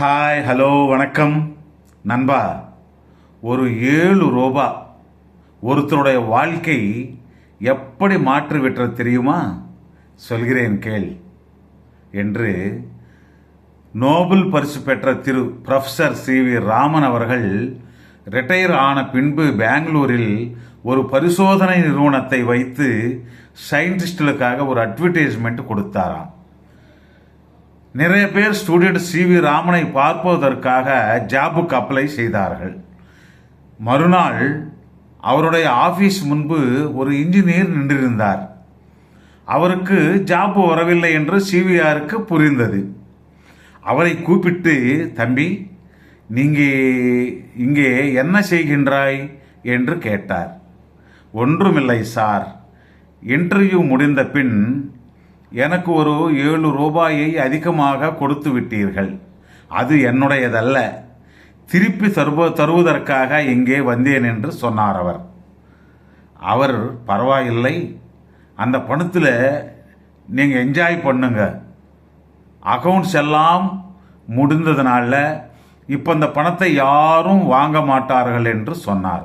Hi hello வணக்கம். நண்பா ஒரு ஏழு ரூபா ஒருத்தருடைய வாழ்க்கை எப்படி மாற்றிவிட்டது தெரியுமா? சொல்கிறேன் கேள். என்று நோபல் பரிசு பெற்ற Thiru professor C V Raman அவர்கள் ரிட்டையர் ஆன பின்பு பெங்களூரில் ஒரு பரிசோதனை நிறுவனத்தை வைத்து சயின்டிஸ்டுகளுக்காக ஒரு அட்வர்டைஸ்மெண்ட் கொடுத்தாராம். நிறைய பேர் ஸ்டூடெண்ட் சி வி ராமனை பார்ப்பதற்காக ஜாபுக்கு அப்ளை செய்தார்கள். மறுநாள் அவருடைய ஆஃபீஸ் முன்பு ஒரு இன்ஜினியர் நின்றிருந்தார். அவருக்கு ஜாப் வரவில்லை என்று சிவிஆருக்கு புரிந்தது. அவரை கூப்பிட்டு தம்பி நீங்கள் இங்கே என்ன செய்கின்றாய்? என்று கேட்டார். ஒன்றுமில்லை சார் இன்டர்வியூ முடிந்த பின் எனக்கு ஒரு ஏழு ரூபாயை அதிகமாக கொடுத்து விட்டீர்கள். அது என்னுடையதல்ல. திருப்பி தருவ தருவதற்காக இங்கே வந்தேன் என்று சொன்னார் அவர். அவர் பரவாயில்லை. அந்த பணத்தில் நீங்கள் என்ஜாய் பண்ணுங்க. அக்கௌண்ட்ஸ் எல்லாம் முடிந்ததுனால இப்போ அந்த பணத்தை யாரும் வாங்க மாட்டார்கள் என்று சொன்னார்.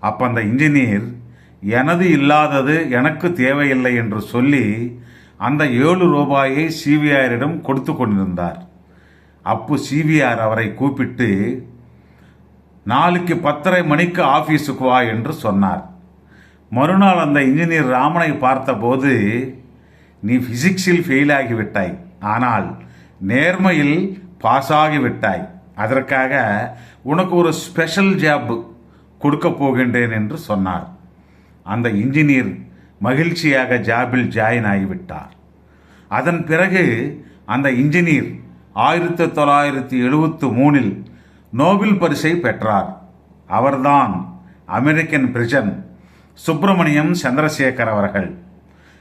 அப்போ அந்த இன்ஜினியர் எனது இல்லாதது எனக்கு தேவையில்லை என்று சொல்லி அந்த ஏழு ரூபாயை சிவிஆரிடம் கொடுத்து கொண்டிருந்தார். அப்பு சிவிஆர் அவரை கூப்பிட்டு நாளைக்கு பத்தரை மணிக்கு ஆஃபீஸுக்கு வா என்று சொன்னார். மறுநாள் அந்த இன்ஜினியர் ராமனை பார்த்தபோது நீ ஃபிசிக்ஸில் ஃபெயில் ஆகிவிட்டாய். ஆனால் நேர்மையில் பாஸ் ஆகிவிட்டாய். அதற்காக உனக்கு ஒரு ஸ்பெஷல் ஜாப் கொடுக்க போகின்றேன் என்று சொன்னார். அந்த இன்ஜினியர் மகிழ்ச்சியாக ஜாபில் ஜாயின் ஆகிவிட்டார். அதன் பிறகு அந்த இன்ஜினியர் ஆயிரத்தி தொள்ளாயிரத்தி எழுபத்து மூணில் நோபல் பரிசை பெற்றார். அவர்தான் அமெரிக்கன் பிரிஜன் சுப்பிரமணியம் சந்திரசேகர் அவர்கள்.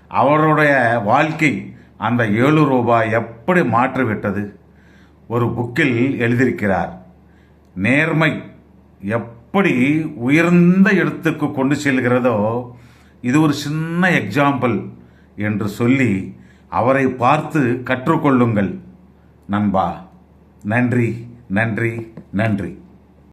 அவருடைய வாழ்க்கை அந்த ஏழு ரூபாய் எப்படி மாற்றிவிட்டது? ஒரு புக்கில் எழுதியிருக்கிறார். நேர்மை எப்படி உயர்ந்த இடத்துக்கு கொண்டு செல்கிறதோ இது ஒரு சின்ன எக்ஸாம்பிள் என்று சொல்லி அவரை பார்த்து கற்றுக்கொள்ளுங்கள். நண்பா நன்றி நன்றி நன்றி.